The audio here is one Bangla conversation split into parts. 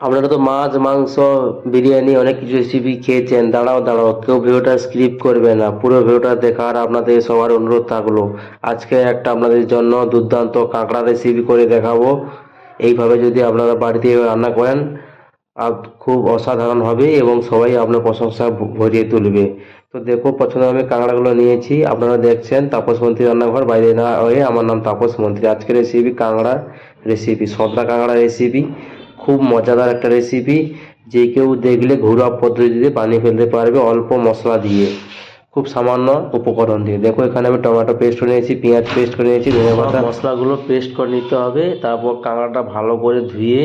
আপনারা তো মাছ, মাংস, বিরিয়ানি অনেক কিছু রেসিপি খেয়েছেন। দাঁড়াও দাঁড়াও, কেউ ভিডিওটা স্কিপ করবে না। পুরো ভিডিওটা দেখার আপনাদের সবার অনুরোধ থাকল। আজকে একটা আপনাদের জন্য দুর্দান্ত কাঁকড়া রেসিপি করে দেখাবো। এইভাবে যদি আপনারা বাড়িতে রান্না করেন খুব অসাধারণ হবে এবং সবাই আপনার প্রশংসা ভরিয়ে তুলবে। তো দেখো, প্রথমে আমি কাঁকড়াগুলো নিয়েছি। আপনারা দেখছেন তাপস মন্ত্রী রান্নাঘর, বাইরে না হয়ে আমার নাম তাপস মন্ত্রী। আজকের রেসিপি কাঁকড়া রেসিপি সদরা কাঁকড়া রেসিপি খুব মজাদার একটা রেসিপি যে কেউ দেখলে ঘরোয়া পদ্ধতিতে বানিয়ে ফেলতে পারবে অল্প মশলা দিয়ে। খুব সামান্য উপকরণ দিয়ে। দেখো, এখানে আমি টমেটো পেস্ট করে নিয়েছি, পেঁয়াজ পেস্ট করে নিয়েছি ধনে পাতা। মশলাগুলো পেস্ট করে নিতে হবে, তারপর কাঁকড়াটা ভালো করে ধুয়ে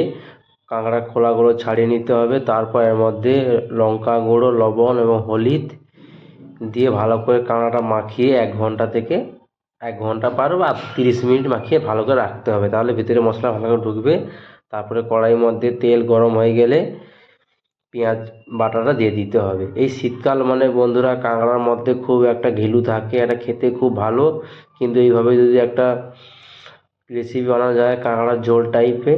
কাঁকড়া খোলাগুলো ছাড়িয়ে নিতে হবে। তারপর এর মধ্যে লঙ্কা গুঁড়ো, লবণ এবং হলুদ দিয়ে ভালো করে কাঁকড়াটা মাখিয়ে এক ঘণ্টা থেকে এক ঘণ্টা পার বা তিরিশ মিনিট মাখিয়ে ভালো করে রাখতে হবে। তাহলে ভিতরে মশলা ভালো করে ঢুকবে। তারপরে কড়াইয়ের মধ্যে তেল গরম হয়ে গেলে পেঁয়াজ বাটাটা দিয়ে দিতে হবে। এই শীতকাল মানে বন্ধুরা কাঁকড়ার মধ্যে খুব একটা ঘিলু থাকে, এটা খেতে খুব ভালো। কিন্তু এইভাবে যদি একটা রেসিপি বানানো যায় কাঁকড়ার ঝোল টাইপে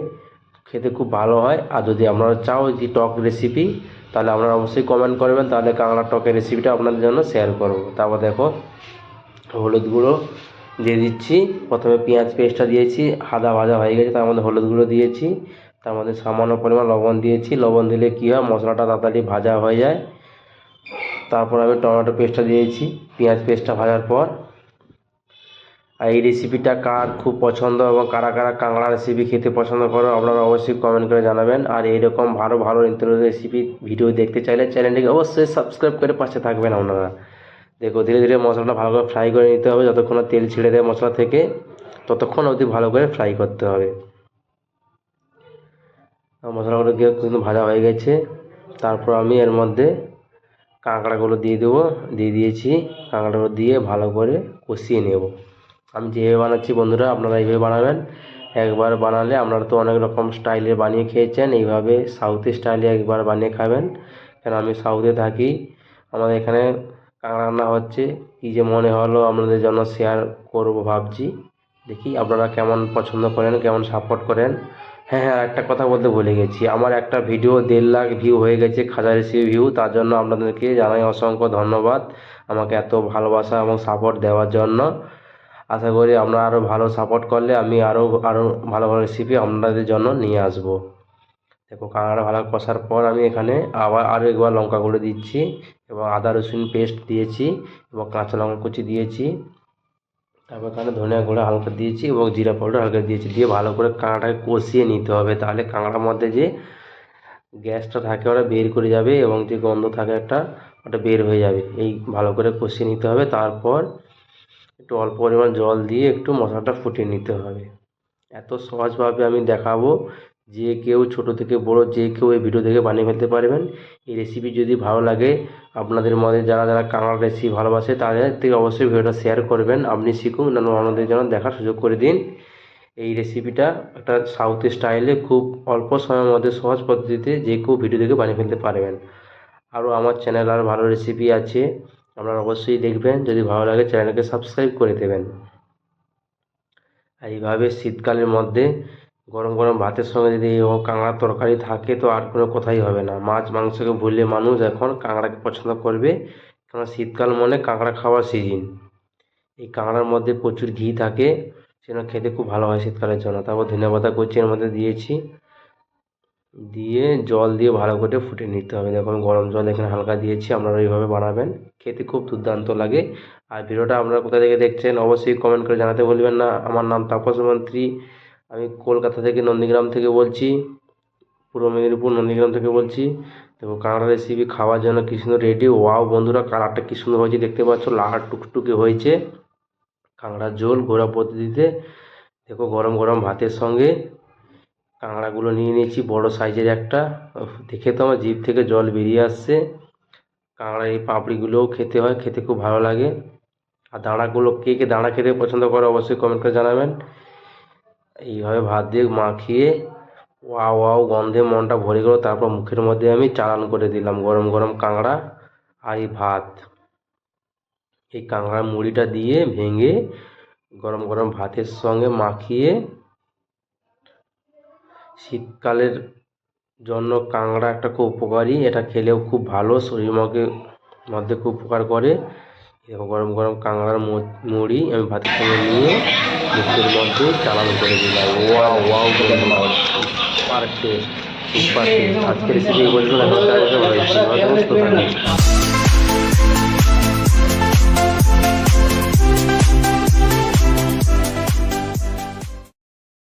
খেতে খুব ভালো হয়। আর যদি আপনারা চাও যে টক রেসিপি তাহলে আপনারা অবশ্যই কমেন্ট করবেন, তাহলে কাঁকড়ার টকের রেসিপিটা আপনাদের জন্য শেয়ার করব। তারপর দেখো হলুদ গুঁড়ো দিয়ে দিচ্ছি। প্রথমে পেঁয়াজ পেস্টটা দিয়েছি, আদা ভাজা হয়ে গেছে, তার মধ্যে হলুদ গুঁড়ো দিয়েছি, তার মধ্যে সামান্য পরিমাণ লবণ দিয়েছি। লবণ দিলে কী হয়, মশলাটা তাড়াতাড়ি ভাজা হয়ে যায়। তারপর আমি টমেটো পেস্টটা দিয়েছি, পেঁয়াজ পেস্টটা ভাজার পর। আর এই রেসিপিটা কার খুব পছন্দ এবং কারা কারা কাঁকড়া রেসিপি খেতে পছন্দ করো, আপনারা অবশ্যই কমেন্ট করে জানাবেন। আর এইরকম ভালো ভালো নিত্য রেসিপি ভিডিও দেখতে চাইলে চ্যানেলটিকে অবশ্যই সাবস্ক্রাইব করে পাশে থাকবেন আপনারা। দেখো, ধীরে ধীরে মশলাটা ভালো করে ফ্রাই করে নিতে হবে। যতক্ষণ তেল ছেড়ে দেয় মশলা থেকে, ততক্ষণ অবধি ভালো করে ফ্রাই করতে হবে। মশলাগুলো কিন্তু ভাজা হয়ে গেছে। তারপর আমি এর মধ্যে কাঁকড়াগুলো দিয়ে দেবো। দিয়ে দিয়েছি। কাঁকড়াগুলো দিয়ে ভালো করে কষিয়ে নেব। আমি যেভাবে বানাচ্ছি বন্ধুরা, আপনারা এইভাবে বানাবেন। একবার বানালে আপনারা তো অনেক রকম স্টাইলে বানিয়ে খেয়েছেন। এইভাবে সাউথ স্টাইলে একবার বানিয়ে খাবেন। কেন, আমি সাউথে থাকি। আমাদের এখানে রান্না হচ্ছে। কী যে মনে হলো আপনাদের জন্য শেয়ার করব ভাবছি। দেখি আপনারা কেমন পছন্দ করেন, কেমন সাপোর্ট করেন। হ্যাঁ হ্যাঁ একটা কথা বলতে ভুলে গেছি। আমার একটা ভিডিও দেড় লাখ ভিউ হয়ে গেছে খাজা রেসিপি ভিউ তার জন্য আপনাদেরকে জানাই অসংখ্য ধন্যবাদ আমাকে এত ভালোবাসা এবং সাপোর্ট দেওয়ার জন্য। আশা করি আপনারা আরও ভালো সাপোর্ট করলে আমি আরও আরও ভালো ভালো রেসিপি আপনাদের জন্য নিয়ে আসব। দেখো কাঁকড়া ভালো কষার পর আমি এখানে আবার আরও একবার লঙ্কা গুঁড়ো দিচ্ছি এবং আদা, রসুন পেস্ট দিয়েছি এবং কাঁচা লঙ্কা কুচি দিয়েছি। তারপর এখানে ধনিয়া গুঁড়ো হালকা দিয়েছি এবং জিরা পাউডার হালকা দিয়েছি। দিয়ে ভালো করে কাঁকড়াটাকে কষিয়ে নিতে হবে। তাহলে কাঁকড়ার মধ্যে যে গ্যাসটা থাকে ওটা বের করে যাবে এবং যে গন্ধ থাকে একটা, ওটা বের হয়ে যাবে। এই ভালো করে কষিয়ে নিতে হবে। তারপর একটু অল্প পরিমাণ জল দিয়ে একটু মশলাটা ফুটিয়ে নিতে হবে। এত সহজভাবে আমি দেখাবো যে কেউ ছোট থেকে বড় যে কেউ এই ভিডিও দেখে বানিয়ে ফেলতে পারবেন। এই রেসিপি যদি ভালো লাগে, আপনাদের মধ্যে যারা যারা কাঁকড়া রেসিপি ভালোবাসে, তাদের থেকে অবশ্যই ভিডিওটা শেয়ার করবেন। আপনি শিখুন নাহলে অন্যদের জন্য দেখার সুযোগ করে দিন। এই রেসিপিটা একটা সাউথ স্টাইলে খুব অল্প সময়ের মধ্যে সহজ পদ্ধতিতে যে কেউ ভিডিও দেখে বানিয়ে ফেলতে পারবেন। আরও আমার চ্যানেল আর ভালো রেসিপি আছে, আপনারা অবশ্যই দেখবেন। যদি ভালো লাগে চ্যানেলকে সাবস্ক্রাইব করে দেবেন। এইভাবে শীতকালের মধ্যে গরম গরম ভাতের সঙ্গে যদি এরকম কাঁকড়ার তরকারি থাকে তো আর কোনো কথাই হবে না। মাছ মাংসকে ভুলে মানুষ এখন কাঁকড়াকে পছন্দ করবে। কারণ শীতকাল মনে কাঁকড়া খাওয়ার সিজন এই কাঁকড়ার মধ্যে প্রচুর ঘি থাকে, সেজন্য খেতে খুব ভালো হয় শীতকালের জন্য। তারপর ধনে পাতা কুচি এর মধ্যে দিয়েছি। দিয়ে জল দিয়ে ভালো করে ফুটে নিতে হবে। দেখুন গরম জল এখানে হালকা দিয়েছি, আপনারা এইভাবে বানাবেন। খেতে খুব দুর্দান্ত লাগে। আর ভিডিওটা আপনারা কোথা থেকে দেখছেন অবশ্যই কমেন্ট করে জানাতে বলবেন না। আমার নাম তাপস মন্ত্রী। আমি কলকাতা থেকে নন্দীগ্রাম থেকে বলছি, পূর্ব মেদিনীপুর নন্দীগ্রাম থেকে বলছি। দেখো কাঁকড়া রেসিপি খাওয়ার জন্য কি সুন্দর রেডি ওয়াও বন্ধুরা, কালারটা কি সুন্দর হয়েছে দেখতে পাচ্ছ। লাল টুকটুকে হয়েছে। কাঁকড়ার ঝোল ঘোরা পদ্ধতিতে। দেখো, গরম গরম ভাতের সঙ্গে কাঁকড়াগুলো নিয়ে নিয়েছি, বড় সাইজের একটা। দেখে তো আমার জিভ থেকে জল বেরিয়ে আসছে। কাঁকড়ার এই পাপড়িগুলোও খেতে হয়, খেতে খুব ভালো লাগে। আর দাঁড়াগুলো কে কে দাঁড়া খেতে পছন্দ করে অবশ্যই কমেন্ট করে জানাবেন। এইভাবে ভাত দিয়ে মাখিয়ে ওয়াও ওয়াও গন্ধে মনটা ভরে গেল। তারপর মুখের মধ্যে আমি চালান করে দিলাম গরম গরম কাঁকড়া আর এই ভাত। এই কাঁকড়ার মুড়িটা দিয়ে ভেঙে গরম গরম ভাতের সঙ্গে মাখিয়ে শীতকালের জন্য কাঁকড়া একটা খুব উপকারী। এটা খেলেও খুব ভালো, শরীর মধ্যে খুব উপকার করে। এরকম গরম গরম কাঁকড়ার মুড়ি আমি ভাতের সঙ্গে নিয়ে মুখের মধ্যে চালান করে দিলাম। Wow wow super taste super taste আজকে রেসিপি বলছিলাম